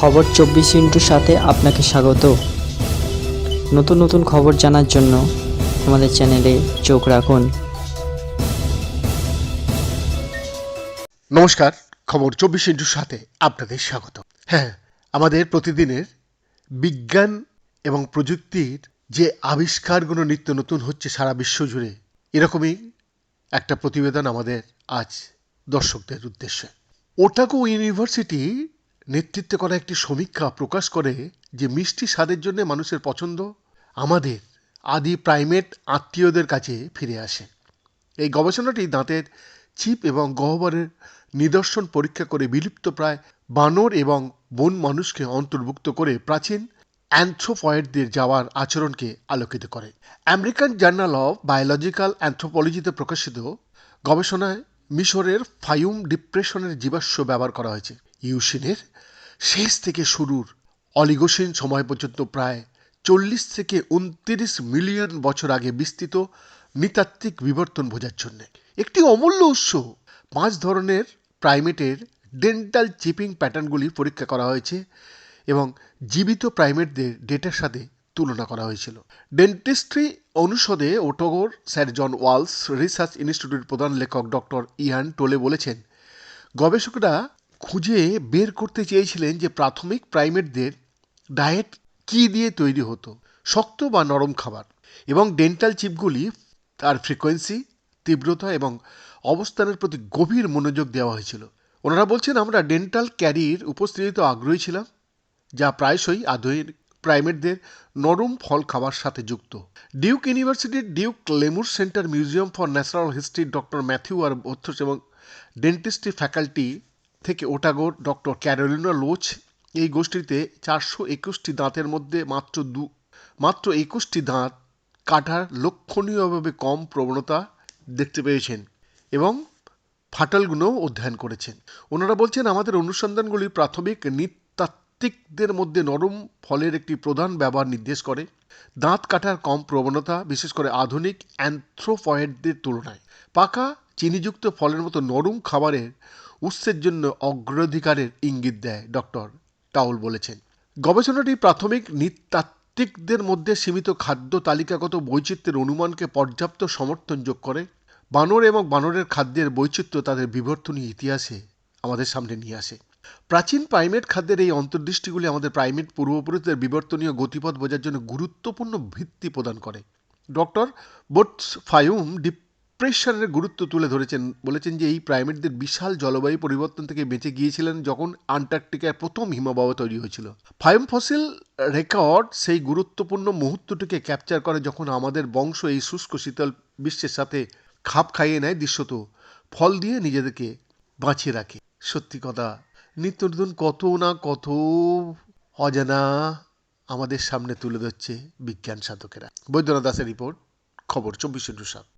খবর চব্বিশ ইন্টুর সাথে আপনাকে স্বাগত। নতুন নতুন খবর জানার জন্য আমাদের চ্যানেলে চোখ রাখুন। নমস্কার, খবর চব্বিশ ইন্টুর সাথে আপনাদের স্বাগত। হ্যাঁ আমাদের প্রতিদিনের বিজ্ঞান এবং প্রযুক্তির যে আবিষ্কারগুলো নিত্য নতুন হচ্ছে সারা বিশ্ব জুড়ে, এরকমই একটা প্রতিবেদন আমাদের আজ দর্শকদের উদ্দেশ্যে। ওটাকো ইউনিভার্সিটি নেতৃত্বে করা একটি সমীক্ষা প্রকাশ করে যে মিষ্টি স্বাদের জন্য মানুষের পছন্দ আমাদের আদি প্রাইমেট আত্মীয়দের কাছে ফিরে আসে। এই গবেষণাটি দাঁতের চিপ এবং গহ্বরের নিদর্শন পরীক্ষা করে বিলুপ্ত প্রায় বানর এবং বন মানুষকে অন্তর্ভুক্ত করে প্রাচীন অ্যান্থ্রোফয়েডদের যাওয়ার আচরণকে আলোকিত করে। আমেরিকান জার্নাল অফ বায়োলজিক্যাল অ্যান্থ্রোপোলজিতে প্রকাশিত গবেষণায় মিশরের ফাইউম ডিপ্রেশনের জীবাশ্ম ব্যবহার করা হয়েছে। ইউসিনের শেষ থেকে শুরুর অলিগোসিন সময় পর্যন্ত প্রায় চল্লিশ থেকে উনত্রিশ মিলিয়ন বছর আগে বিস্তৃত নৃতাত্ত্বিক বিবর্তন বোঝার জন্য। একটি অমূল্য উৎস। পাঁচ ধরনের প্রাইমেটের ডেন্টাল চিপিং প্যাটার্নগুলি পরীক্ষা করা হয়েছে এবং জীবিত প্রাইমেটদের ডেটার সাথে তুলনা করা হয়েছিল। ডেন্টিস্ট্রি অনুষদে ওটোগোর স্যার জন ওয়ালস রিসার্চ ইনস্টিটিউটের প্রধান লেখক ডক্টর ইয়ান টোলে বলেছেন, গবেষকরা খুঁজে বের করতে চেয়েছিলেন যে প্রাথমিক প্রাইমেটদের ডায়েট কী দিয়ে তৈরি হতো, শক্ত বা নরম খাবার এবং ডেন্টাল চিপগুলি, তার ফ্রিকোয়েন্সি, তীব্রতা এবং অবস্থানের প্রতি গভীর মনোযোগ দেওয়া হয়েছিল। ওনারা বলছেন, আমরা ডেন্টাল ক্যারির উপস্থিত আগ্রহী ছিলাম, যা প্রায়শই আধুনিক প্রাইমেটদের নরম ফল খাবার সাথে যুক্ত। ডিউক ইউনিভার্সিটির Duke Lemur centre museum for natural history doctor Matthew R Borths এবং ডেন্টিস্ট্রি ফ্যাকাল্টি থেকে ওটাগোর ডক্টর ক্যারোলিনা লোচ এই গোষ্ঠীতে চারশো একুশটি দাঁতের মধ্যে মাত্র দু, মাত্র একুশটি দাঁত কাটার লক্ষণীয়ভাবে কম প্রবণতা দেখতে পেয়েছেন এবং ফাটলগুলোও অধ্যয়ন করেছেন। ওনারা বলছেন, আমাদের অনুসন্ধানগুলি প্রাথমিক নৃতাত্ত্বিকদের মধ্যে নরম ফলের একটি প্রধান ব্যবহার নির্দেশ করে। দাঁত কাটার কম প্রবণতা, বিশেষ করে আধুনিক অ্যান্থ্রোপয়েডদের তুলনায়। পাকা চিনিযুক্ত ফলের মতো নরম খাবারের উৎসের জন্য অগ্রাধিকারের ইঙ্গিত দেয় ডক্টর টাউল বলেছেন। গবেষণাটি প্রাথমিক নৃতাত্ত্বিকদের মধ্যে সীমিত খাদ্য তালিকাগত বৈচিত্র্যের অনুমানকে পর্যাপ্ত সমর্থন যোগ করে। বানর এবং বানরের খাদ্যের বৈচিত্র্য তাদের বিবর্তনী ইতিহাসে আমাদের সামনে নিয়ে আসে। প্রাচীন প্রাইমেট খাদ্যের এই অন্তর্দৃষ্টিগুলি আমাদের প্রাইমেট পূর্বপুরুষদের বিবর্তনীয় গতিপথ বোঝার জন্য গুরুত্বপূর্ণ ভিত্তি প্রদান করে। ডক্টর বোটস ফায়ুম ডিপ্রেশনের গুরুত্ব তুলে ধরেছেন। বলেছেন যে, এই প্রাইমেটদের বিশাল জলবায়ু পরিবর্তন থেকে বেঁচে গিয়েছিলেন যখন আন্টার্কটিকায় প্রথম হিমবাহ তৈরি হয়েছিল। ফাইম ফসিল রেকর্ড সেই গুরুত্বপূর্ণ মুহূর্তটিকে ক্যাপচার করে যখন আমাদের বংশ এই শুষ্ক শীতল বিশ্বের সাথে খাপ খাইয়ে নেয় দৃশ্যত, ফল দিয়ে নিজেদেরকে বাঁচিয়ে রাখে। সত্যি কথা নিত্য নতুন কত না কত অজানা আমাদের সামনে তুলে ধরছে বিজ্ঞান সাধকেরা। বৈদ্যনাথ দাসের রিপোর্ট, খবর চব্বিশ সাত।